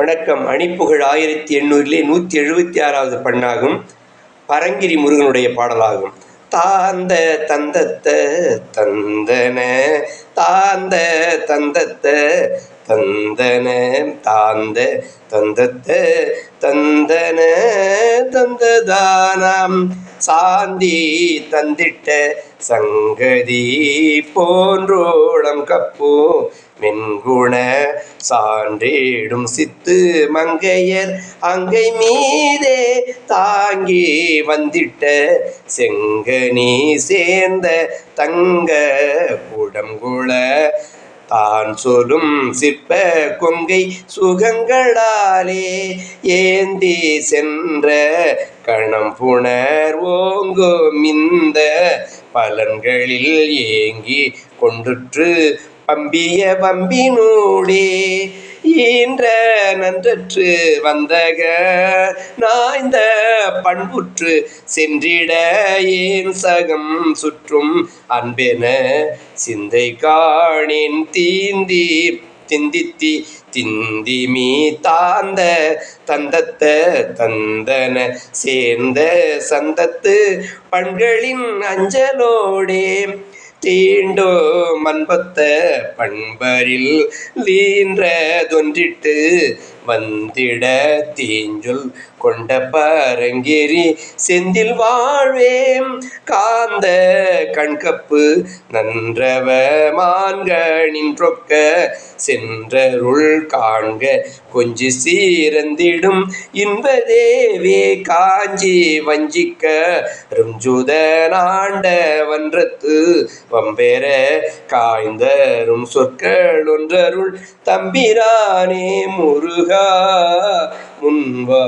வணக்கம். அணிப்புகழ் ஆயிரத்தி எண்ணூறிலே நூற்றி எழுபத்தி ஆறாவது பண்ணாகும். பரங்கிரி முருகனுடைய பாடலாகும். தாந்த தந்தத்த தந்தன தாந்த தந்தத்த தந்தன தாந்த தந்தத்த தந்தன தந்ததானாம். சாந்தி தந்திட்ட சங்கதி போன்றோளம் கப்போ மென்குண சான்றேடும் சித்து மங்கையர் அங்கை மீதே தாங்கி வந்திட்ட செங்கனி சேர்ந்த தங்க குடங்குள தான் சொல்லும் சிற்ப கொங்கை சுகங்களாலே ஏந்தி சென்ற கணம் புணர் ஓங்கும் இந்த பலன்களில் ஏங்கி கொண்டுற்று பம்பிய பம்பினூடே ஈன்ற நன்றற்று வந்தக நாய்ந்த பண்புற்று சென்றிட ஏன் சகம் சுற்றும் அன்பென சிந்தை காணின் தீந்தி திந்தித்தி திந்திமி தாந்த தந்தத்த தந்தன சேர்ந்த சந்தத்து பண்களின் அஞ்சலோடே தீண்டோ மண்பத்த பண்பரில் லீன்ற தொன்றிட்டு வந்திட தீஞ்சொல் கொண்ட பரங்கிரி செந்தில் வாழ்வேம். காந்த கண்கப்பு நன்றவ மான்கணின் ரொக்க சென்றருள் காண்க கொஞ்சி சீரந்திடும் இன்பதேவே காஞ்சி வஞ்சிக்க ருஞ்சுத நாண்ட வன்றத்து வம்பெற காய்ந்தரும் சொற்கள் ஒன்றருள் தம்பிரானே முருகா முன்வா